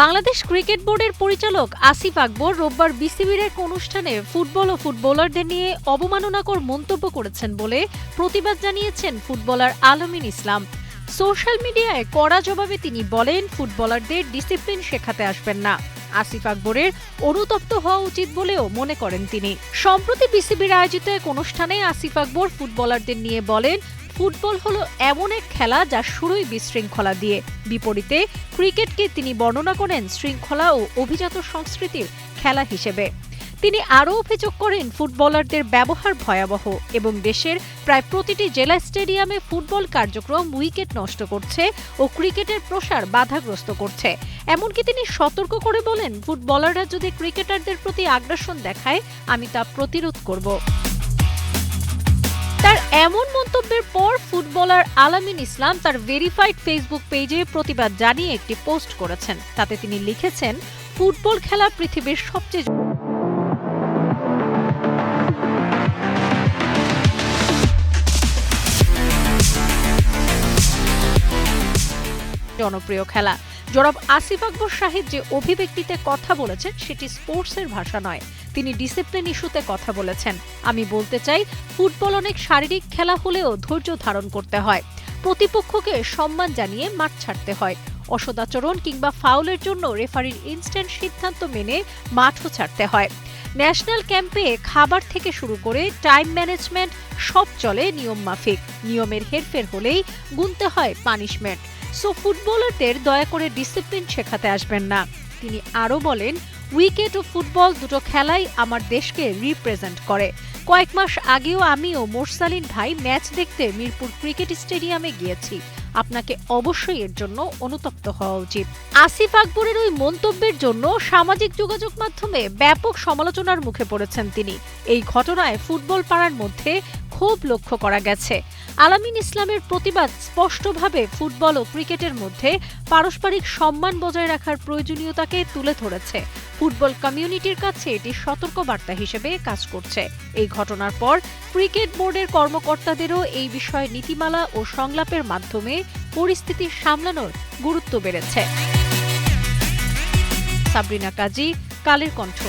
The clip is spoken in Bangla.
বাংলাদেশ ক্রিকেট বোর্ডের পরিচালক আসিফ আকবর রোববার বিসিবির এক অনুষ্ঠানে ফুটবল ও ফুটবলারদের নিয়ে অবমাননাকর মন্তব্য করেছেন বলে প্রতিবাদ জানিয়েছেন ফুটবলার আলমিন ইসলাম। সোশ্যাল মিডিয়ায় কড়া জবাবে তিনি বলেন, ফুটবলারদের ডিসিপ্লিন শেখাতে আসবেন না। আসিফ আকবরের অনুতপ্ত হওয়া উচিত বলেও মনে করেন তিনি। সম্প্রতি বিসিবির আয়োজিত এক অনুষ্ঠানে আসিফ আকবর ফুটবলারদের নিয়ে বলেন ফুটবল হলো এমন এক খেলা যা শুরুই বিশৃঙ্খলা দিয়ে বিপরীতে ক্রিকেটকে তিনি বর্ণনা করেন শৃঙ্খলা ও অভিজাত সংস্কৃতির খেলা হিসেবে। তিনি আরও অভিযোগ করেন, ফুটবলারদের ব্যবহার ভয়াবহ এবং দেশের প্রায় প্রতিটি জেলা স্টেডিয়ামে ফুটবল কার্যক্রম উইকেট নষ্ট করছে ও ক্রিকেটের প্রসার বাধাগ্রস্ত করছে। এমনকি তিনি সতর্ক করে বলেন, ফুটবলাররা যদি ক্রিকেটারদের প্রতি আগ্রাসন দেখায়, আমি তা প্রতিরোধ করব। তার এমন মন্তব্যের পর ফুটবলার আলামিন ইসলাম তার ভেরিফাইড ফেসবুক পেজে প্রতিবাদ জানিয়ে একটি পোস্ট করেছেন। তাতে তিনি লিখেছেন, ফুটবল খেলা পৃথিবীর সবচেয়ে জনপ্রিয় খেলা। জনাব আসিফ আকবর সাহেব যে অভিব্যক্তিতে কথা বলেছেন, সেটি স্পোর্টসের ভাষা নয়। তিনি ডিসিপ্লিন ইস্যুতে কথা বলেছেন। আমি বলতে চাই, ফুটবল অনেক শারীরিক খেলা হলেও ধৈর্য ধারণ করতে হয়। প্রতিপক্ষকে সম্মান জানিয়ে মাঠ ছাড়তে হয়। অসদাচরণ কিংবা ফাউলের জন্য রেফারির ইনস্ট্যান্ট সিদ্ধান্ত মেনে মাঠও ছাড়তে হয়। ন্যাশনাল ক্যাম্পে খাবার থেকে শুরু করে টাইম ম্যানেজমেন্ট সব চলে নিয়ম মাফিক। নিয়মের হেরফের হলেই গুনতে হয় পানিশমেন্ট। সো ফুটবলারদের দয়া করে ডিসিপ্লিন শেখাতে আসবেন না। তিনি আরও বলেন, উইকেট ও ফুটবল দুটো খেলাই আমার দেশকে রিপ্রেজেন্ট করে। কয়েক মাস আগেও আমিও মোরসালিন ভাই ম্যাচ দেখতে মিরপুর ক্রিকেট স্টেডিয়ামে গিয়েছি। আপনাকে অবশ্যই এর জন্য অনুতপ্ত হওয়া উচিত। আসিফ আকবরের ওই মন্তব্যের জন্য সামাজিক যোগাযোগ মাধ্যমে ব্যাপক সমালোচনার মুখে পড়েছেন তিনি। এই ঘটনায় ফুটবল পাড়ার মধ্যে ক্ষোভ লক্ষ্য করা গেছে। আলামিন ইসলামের প্রতিবাদ স্পষ্টভাবে ফুটবল ও ক্রিকেটের মধ্যে পারস্পরিক সম্মান বজায় রাখার প্রয়োজনীয়তাকে তুলে ধরেছে। ফুটবল কমিউনিটির কাছে এটি সতর্ক বার্তা হিসেবে কাজ করছে। এই ঘটনার পর ক্রিকেট বোর্ডের কর্মকর্তাদেরও এই বিষয়ে নীতিমালা ও সংলাপের মাধ্যমে পরিস্থিতি সামলানোর গুরুত্ব বেড়েছে। সাবরিনা কাজী, কালের কণ্ঠ।